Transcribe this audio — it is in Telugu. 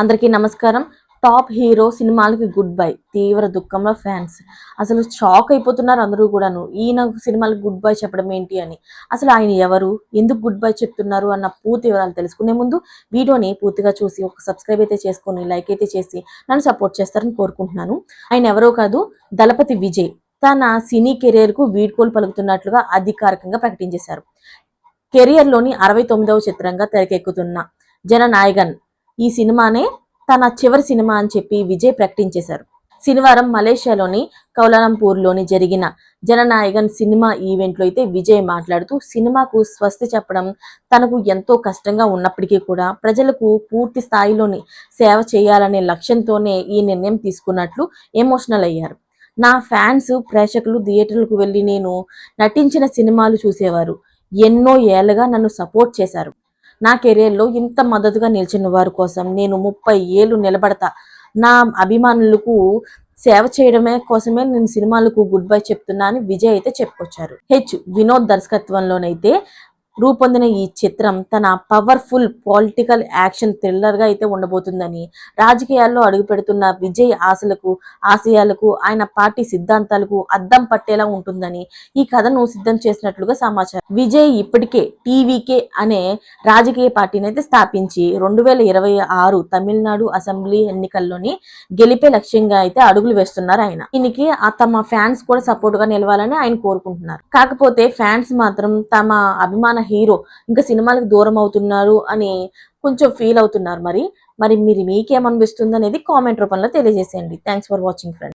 అందరికీ నమస్కారం. టాప్ హీరో సినిమాలకి గుడ్ బై. తీవ్ర దుఃఖంలో ఫ్యాన్స్. అసలు షాక్ అయిపోతున్నారు అందరూ కూడాను. ఈయన సినిమాలకు గుడ్ బై చెప్పడం ఏంటి అని. అసలు ఆయన ఎవరు? ఎందుకు గుడ్ బై చెప్తున్నారు అన్న పూర్తి వివరాలు తెలుసుకునే ముందు వీడియోని పూర్తిగా చూసి ఒక సబ్స్క్రైబ్ అయితే చేసుకొని లైక్ అయితే చేసి నన్ను సపోర్ట్ చేస్తారని కోరుకుంటున్నాను. ఆయన ఎవరో కాదు దళపతి విజయ్. తన సినీ కెరీర్కు వీడ్కోలు పలుకుతున్నట్లుగా అధికారికంగా ప్రకటించేశారు. కెరియర్లోని అరవై తొమ్మిదవ చిత్రంగా తెరకెక్కుతున్న జననాయగన్ ఈ సినిమానే తన చివరి సినిమా అని చెప్పి విజయ్ ప్రకటించేశారు. శనివారం మలేషియాలోని కౌలాలంపూర్లోని జరిగిన జననాయగన్ సినిమా ఈవెంట్లో అయితే విజయ్ మాట్లాడుతూ సినిమాకు స్వస్తి చెప్పడం తనకు ఎంతో కష్టంగా ఉన్నప్పటికీ కూడా ప్రజలకు పూర్తి స్థాయిలోని సేవ చేయాలనే లక్ష్యంతోనే ఈ నిర్ణయం తీసుకున్నట్లు ఎమోషనల్ అయ్యారు. నా ఫ్యాన్స్ ప్రేక్షకులు థియేటర్లకు వెళ్ళి నేను నటించిన సినిమాలు చూసేవారు. ఎన్నో ఏళ్ళగా నన్ను సపోర్ట్ చేశారు. నా కెరీర్లో ఇంత మద్దతుగా నిలిచిన వారి కోసం నేను ముప్పై ఏళ్ళు నిలబడతా. నా అభిమానులకు సేవ చేయడమే కోసమే నేను సినిమాలకు గుడ్ బై చెప్తున్నా అని విజయ్ అయితే చెప్పుకొచ్చారు. హెచ్ వినోద్ దర్శకత్వంలోనైతే రూపొందిన ఈ చిత్రం తన పవర్ఫుల్ పొలిటికల్ యాక్షన్ థ్రిల్లర్గా అయితే ఉండబోతుందని రాజకీయాల్లో అడుగుపెడుతున్న విజయ్ ఆశలకు ఆశయాలకు ఆయన పార్టీ సిద్ధాంతాలకు అద్దం పట్టేలా ఉంటుందని ఈ కథను సిద్ధం చేసినట్లుగా సమాచారం. విజయ్ ఇప్పటికే టీవీకే అనే రాజకీయ పార్టీని అయితే స్థాపించి రెండు వేల ఇరవై ఆరు తమిళనాడు అసెంబ్లీ ఎన్నికల్లోని గెలిపే లక్ష్యంగా అయితే అడుగులు వేస్తున్నారు ఆయన. దీనికి తమ ఫ్యాన్స్ కూడా సపోర్ట్గా నిలవాలని ఆయన కోరుకుంటున్నారు. కాకపోతే ఫ్యాన్స్ మాత్రం తమ అభిమాన హీరో. ఇంకా సినిమాలకు దూరం అవుతున్నారు అని కొంచెం ఫీల్ అవుతున్నారు మరి. మరి మీరు మీకేమనిపిస్తుంది అనేది కామెంట్ రూపంలో తెలియజేసేయండి. Thanks for watching friends